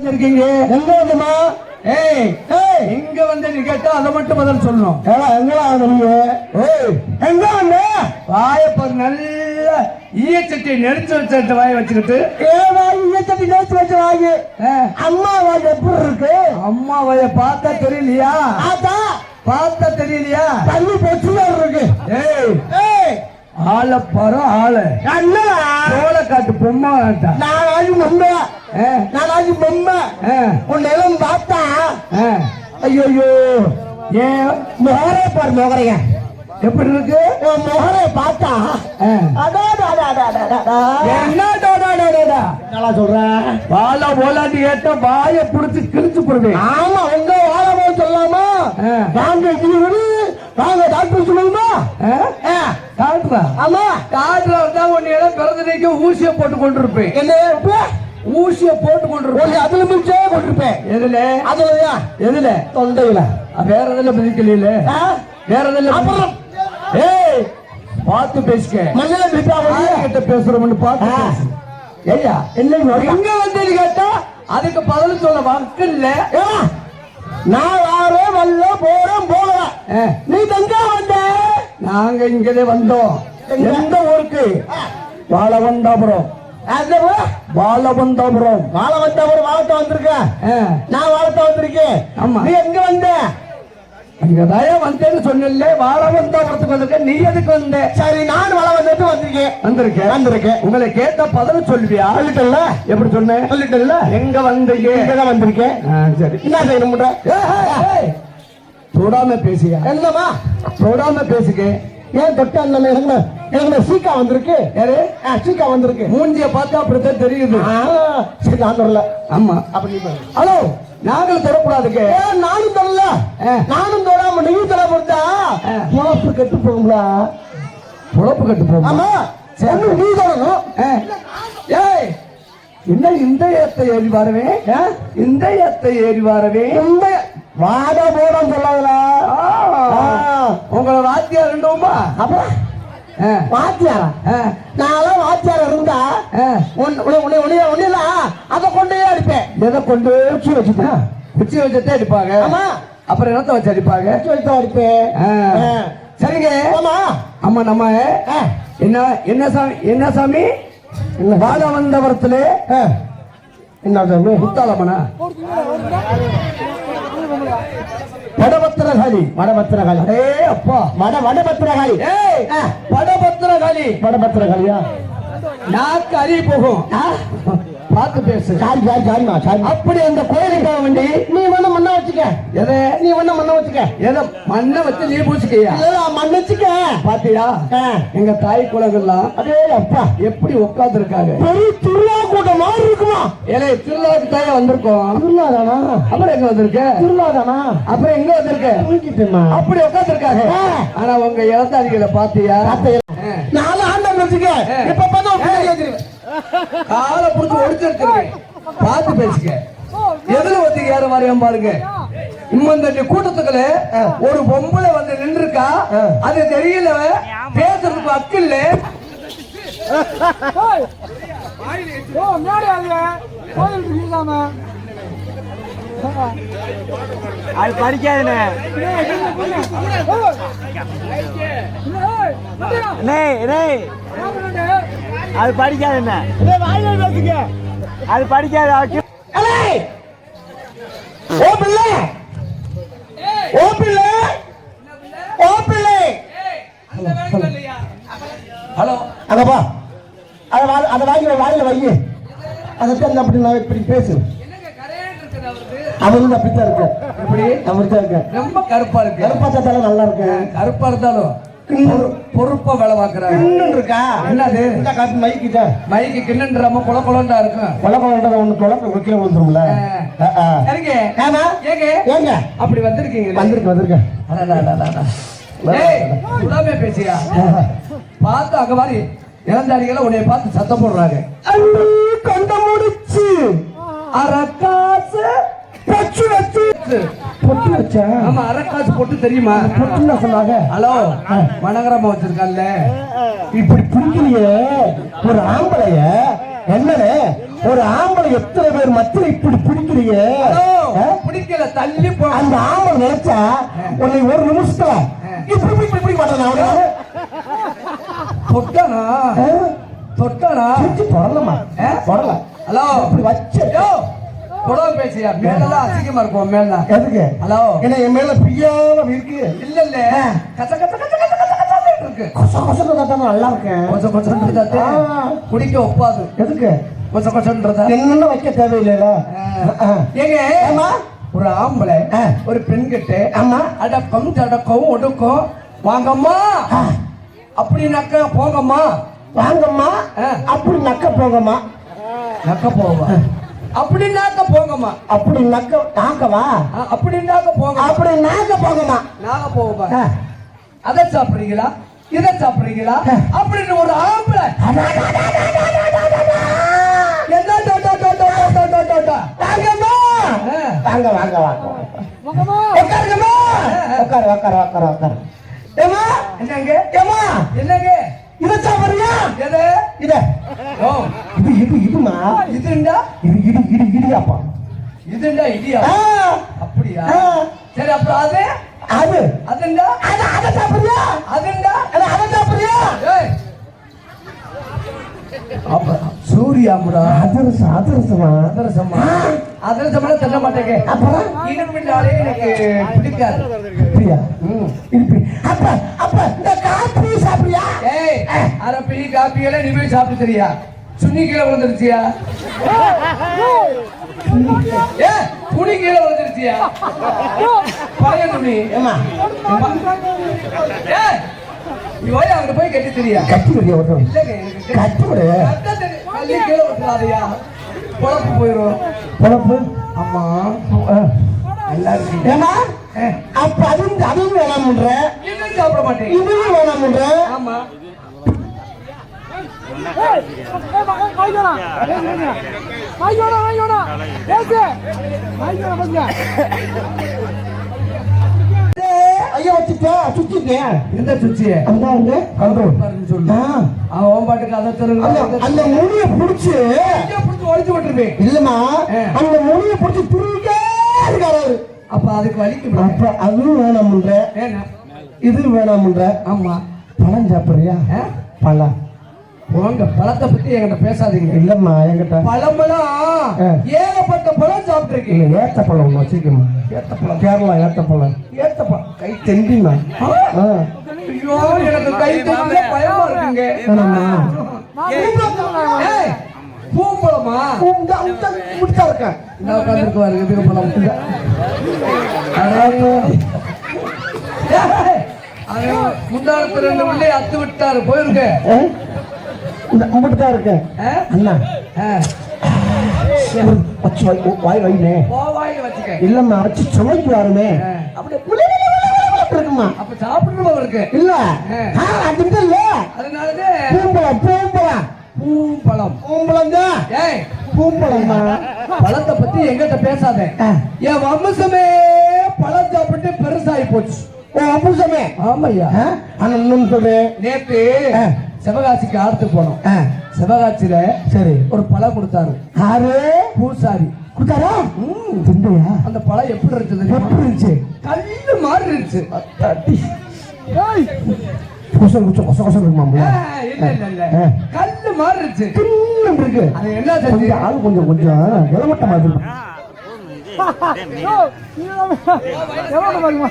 இருக்கீங்க எங்க வந்துமா? ஏய் ஏய். இங்க வந்து நீ கேட்டா அதை மட்டும் பதில் சொல்லணும். ஏடா எங்கடா வந்தீங்க? ஏய். எங்க வந்த? வாயப்ப நல்ல ஈயச்சட்டி நெரிச்சு வச்ச வாய வச்சுக்கிட்டு. ஏடா நேத்து வச்ச ஆ, அம்மா வாங்கி எப்படி இருக்கு? அம்மா வாய பார்த்தா தெரியலையா? ஆத்தா பார்த்தா தெரியலையா? தண்ணி பொச்சுல இருக்கு. ஏய். ஏய். ஆளை பாரு ஆளை. சோள காட்டு பொம்மை வேண்டாம் நான் ஆகி பொம்மை. நான் ஆகி பொம்மை. ஆ, உன் நிலம் பார்த்தா ஏன் முகரே பாரு முகரைய எப்படி இருக்கு? உன் முகரை பார்த்தா? என்னடா சொல்ற? வாழ போலான்னு கேட்டா வாய புடிச்சு கிழிச்சு போடுவேன் ஆமா உங்க வாழ சொல்லாமா? ஆ. வாங்க ஜீவனு வாங்க டாக்டர் சொல்லுமா காட்டுறா. ஆமா. காட்டுல வந்தா உன்னை எல்லாம் பிறந்தனைக்கு ஊசிய போட்டு கொண்டிருப்பேன். என்ன? ஊசிய போட்டு கொண்டிருப்பேன். அதுல மிச்சே கொண்டிருப்பேன். எதுல? அதுலயா எதுல? தொண்டையில. வேற எதுல மிதிக்கல ஆ? வேற எதுல? ஏய் பார்த்து பேசிக்க. மண்ணில கிட்ட பேசுறோம்னு பார்த்து. ஏய்யா என்ன? எங்க வந்து கேட்டா அதுக்கு பதில் சொல்ல மக்கள் இல்ல. நான் வாரேன் வரல போறேன் போகல ஆ, நீ தங்க வந்த? நாங்க இங்கதே வந்தோம்? எந்த ஊருக்கு? வாழவந்தாபுரம். வாழவந்தாபுரம் வாழ வந்த ஒரு வாழத்த வந்திருக்க? நான் வாழத்த வந்திருக்கேன். ஆமா. நீ எங்க வந்த? அங்கதான் வந்தேன்னு சொன்னல வாழவந்தாபுரத்துக்கு வந்திருக்க. நீ எதுக்கு வந்த? சரி நான் வாழ வந்துட்டு வந்திருக்கேன். வந்திருக்க வந்திருக்கேன். உங்களை கேட்ட பதில் சொல்வியா சொல்லிட்டல எப்படி சொன்னேன் சொல்லிட்டல எங்க வந்தீங்க? இங்கதான் வந்திருக்கேன். ஆ, சரி. என்ன செய்யணும். தொடாம பேசியா? என்னமா தொடாம பேசுக. ஏன் தொட்ட அந்த எனக்கு எனக்கு சீக்கா வந்திருக்கு. யாரு? சீக்கா வந்திருக்கு. மூஞ்சிய பார்த்தா அப்படித்தான் தெரியுது. சரி நான் வரல ஆமா. அப்ப நீ பாரு. ஹலோ நாங்கள் தொடக்கூடாதுக்கு நானும் தரல ஆ. நானும் தொடாம நீ தர ஆ. பொழப்பு கெட்டு போகும்ல? பொழப்பு கட்டு போமா ஆமா. ஒண்ணு நீ தொடணும். ஏய் என்ன இந்த ஏத்த ஏறி வரவே? இந்த ஏத்த ஏறி வரவே. இந்த வாட போடான்னு சொல்லாதல ஆ. உங்களை வாத்தியா ரெண்டுமா அப்புறம் வாத்தியாரா? நான்லாம் வாத்தியாரா இருந்தா உன்னையெல்லாம் அதை கொண்டே அடிப்பேன். எதை கொண்டு உச்சி வச்சுட்டேன் குச்சி வச்சுட்டே அடிப்பாங்க. ஆமா. அப்புறம் என்னத்த வச்சு அடிப்பாங்க? உச்சி வச்சு அடிப்பேன். ஆ. ஆ. சரிங்க. ஆமா. ஆமா நம்ம ஆ. என்ன என்ன சாமி என்ன சாமி? வாழ வந்தவரத்துல ஆ. என்ன சாமி? முத்தாளம்மனா? வடபத்திரகாளி. வடபத்திரகாளி. அடே அப்பா. வட வடபத்திரகாளி. ஏய். படபத்திரகாளி வடபத்திரகாளியா? நாக்கு அறி போகும். பார்த்து பேசு. சாரி சாரி சாரிமா சாரி அப்படி அந்த கோயிலுக்கு வேண்டி நீ வேணா மண்ண வச்சுக்க. எதை? நீ வேணா மண்ண வச்சுக்க. எதை? மண்ணை வச்சு நீ பூசிக்கையா இல்ல மண் வச்சுக்க. பாத்தியா. எங்க தாய் குலங்கள்லாம் அடே அப்பா எப்படி உட்கார்ந்து இருக்காங்க கூட்டம் மாதிரி இருக்குமா? ஏலே திருவிழாக்கு தாயா வந்திருக்கோம் திருவிழா தானா அப்புறம் எங்க வந்திருக்க? திருவிழா தானா அப்புறம் எங்க வந்திருக்க? தூங்கிட்டேமா அப்படி ஆ. ஆனா உங்க இளந்தாரிகளை பாத்தியா. நாலு ஆண்டன் வச்சுக்க. இப்ப பார்த்தா. காலை புடிச்சு ஒடிச்சிருக்கிறேன் பார்த்து பேசுங்க எதுல வந்து ஏற வரையும் பாருங்க. இந்த கூட்டத்துக்குள்ள ஒரு பொம்பளை வந்து நின்றுருக்கா? அது தெரியல. பேசுறதுக்கு அக்கு இல்ல ஓ முன்னாடி வாங்க. கோயில் இருக்கீங்களாம அது படிக்காதுண்ணே. அது படிக்காதுண்ணே. அது படிக்காது பிள்ளை! ஓ பிள்ளை! ஓ பிள்ளை! ஹலோ அங்கப்பா. அதை வாங்கி வாயில வை அதை தான் அப்படி நான் இப்படி பேசு. அவர் அப்படித்தான் இருக்கு. எப்படி? அப்படித்தான் இருக்கு. ரொம்ப கருப்பா இருக்கு. கருப்பாத்தால நல்லா இருக்கு. கருப்பா இருந்தாலும் பொறு- பொறுப்பா வேலை பார்க்கறாங்க இன்னும் இருக்கா? என்னது? இந்த மைக்கிட்ட. மைக்கு கிண்ணன்றாம குல குலண்டா இருக்கும். குழப்பம் ஒன்று குழப்பம் கீழே வந்துரும்ல? ஆ, ஆ. சரிங்க. ஆமா ஏங்க? ஏங்க? அப்படி வந்திருக்கீங்க வந்திருக்கு வந்திருக்கு. ஏய் சுடாமே பேசியா? பார்த்து அங்க மாதிரி இளந்தாரிகளை உன்னை பார்த்து சத்தம் போடுறாங்க. கண்ட முடிச்சு அரக்காசு பச்சு வச்சு பொட்டு வச்சா. ஆமா அரக்காசு போட்டு தெரியுமா? பொட்டுன்னு சொன்னாங்க. ஹலோ மனகரமா வச்சிருக்கான்ல. இப்படி பிடிக்கலையே ஒரு ஆம்பளைய என்னன்னு ஒரு ஆம்பளை எத்தனை பேர் மத்தியில இப்படி பிடிக்கிறீங்க? பிடிக்கல தள்ளி போ. அந்த ஆம்பளை நினைச்சா உன்னை ஒரு நிமிஷத்துல இப்படி பிடிக்க மாட்டான் அவனை தொட்டானா? தொட்டானா? தொடரலமா ஆ? தொடரல ஹலோ? அப்படி வச்சு. யோ, தொடர்ந்து பேசியா? மேலெல்லாம் அசிங்கமா இருக்கும் மேல எதுக்கு? ஹலோ? என்ன என் மேல பிரியாம இருக்கு. இல்ல இல்ல கச்ச கச்ச கச்ச கச்ச கச்ச இருக்கு. கொச கொசன்னு தான் நல்லா இருக்கேன். கொஞ்சம் கொஞ்சம்ன்றதாத்தே ஆ. குடிக்க ஒப்பாது. எதுக்கு? கொஞ்சம் கொஞ்சம்ன்றதா என்னென்ன வைக்க தேவையில்லைல? ஏங்க ஆமா. ஒரு ஆம்பளை. ஒரு பெண் கிட்ட ஆமா. அடக்கம் தடக்கம் ஒடுக்கம். வாங்கம்மா. அப்படின்னாக்க போங்கம்மா. வாங்கம்மா? ஆ. அப்படி நக்க போவா அப்படின்னாக்க போங்கம்மா. அப்படி நக்க நாக்கவா? ஆ, அப்படின்னாக்க போங்க அப்படி நாக்க போங்கம்மா. நாங்க போவோம் ஆ. அதை சாப்பிடுறீங்களா? இதை சாப்பிடுறீங்களா? அப்படின்னு ஒரு ஆம்பளை. வாங்க வாங்க வாங்க. உட்காருங்கம்மா. உட்காரு உட்காரு உட்காரு உட்காரு. ஏமா என்னங்க? ஏமா என்னங்க? இத சாப்பிடுறியா? எது? இத. ஓ. இது இது இதுமா? இதுண்டா இது இது இது இடியாப்பா இதுண்டா இடியா? அப்படியா. சரி அப்புறம் அது? அது. அதுண்டா அத அத சாப்பிடுறியா? அதுண்டா அத அத சாப்பிடுறியா? சூர்யாமுடா. அதிரசம் அதிரசமா அதிரசமா அதிரசமெல்லாம் தள்ள மாட்டேங்க. அப்புறம் இனிப்பின்னாலே எனக்கு பிடிக்காது. அப்படியா. அப்ப அப்ப இந்த காப்பி சாப்பிடுறியா? ஏய் அரை பீ காப்பி எல்லாம் நீ போய் சாப்பிட்டு தெரியா? சுண்ணி கீழே விழுந்துருச்சியா? ஏ துணி கீழே விழுந்துருச்சியா? பழைய துணி. ஏமா போய் அங்க போய் கட்டி தெரியா? கட்டி எனக்கு கட்டி கட்ட கீழே விட்டுறாதையா? குழப்பு போயிடும் பொழப்பு ஆமா இருக்கு ஏமா அப்ப அதுவும் அதுவும் வேணாம்ன்ற இன்னும் சாப்பிட மாட்டேன் இதுவும் வேணாம்ன்ற ஆமா ஐயா வச்சுட்டேன் சுத்திட்டேன் இந்த சுச்சிய அந்த வந்து கண்ட்ரோல் சொல்லு. அவன் பாட்டுக்கு அதை தருங்க. அந்த முடிய புடிச்சு பிடிச்சி ஒழிச்சு விட்டுருப்பேன் இல்லம்மா. அந்த முடிய புடிச்சு துருவிக்கே இருக்காரு. அப்ப அதுக்கு வலிக்கு அப்ப அதுவும் வேணாம்ன்ற. இது வேணாம்ன்ற. ஆமா. பழம் சாப்பிடுறியா? பழம். உங்க பழத்தை பத்தி என்கிட்ட பேசாதீங்க. இல்லம்மா என்கிட்ட. பழமெல்லாம். ஏகப்பட்ட பழம் சாப்பிட்டுருக்கீங்க ஏத்த பழம் வச்சிருக்கேன் ஏத்த பழம் கேரளா ஏத்த பழம் ஏத்த பழம் கை ஆ. ஐயோ எனக்கு கை தூக்க பயமா இருக்குங்க. பூம்பழமா? முடிச்சா இருக்கேன். நான் உட்காந்துருக்கு பாருங்க ரெண்டு உள்ளே அத்து விட்டாரு போயிருக்க. ஆ? இந்த கும்பிட்டு தான் இருக்கேன். ஆ? அண்ணா. வச்சு வாய் போவாயில வச்சுக்க. இல்லம்மா வச்சு சுமைக்கு வருமே. அப்படியே அப்ப சாப்பிடணும் அவருக்கு? இல்ல. அது இல்ல. அதனாலதான் பூம்பழம் பூம்பழம். பூம்பழம். பூம்பழம் தான். ஏய். பூம்பழம் பழத்தை பத்தி எங்கிட்ட பேசாத. என் வம்சமே பழம் சாப்பிட்டு பெருசாகி போச்சு. ஓ அம்புசமே ஆமையா? இன்னொன்னு சொல்றேன். நேத்து. சிவகாசிக்கு ஆர்த்து போனோம். சிவகாசியில சரி. ஒரு பழம் கொடுத்தாரு. ஆறு பூசாரி. கொடுத்தாரா ம். திண்டையா அந்த பழம் எப்படி இருந்தது? எப்படி இருந்துச்சு கல்லு மாதிரி இருந்துச்சு. கொசம் கொசம் கொசம் கொசம் இருக்குமா ஆ, இல்ல இல்ல இல்ல ஆ. கல்லு மாதிரி இருந்துச்சு இருக்கு அது என்ன செஞ்சு கொஞ்சம் ஆள் கொஞ்சம் கொஞ்சம் இளவட்ட மாதிரி இருக்கும். எவ்வளோ பாருமா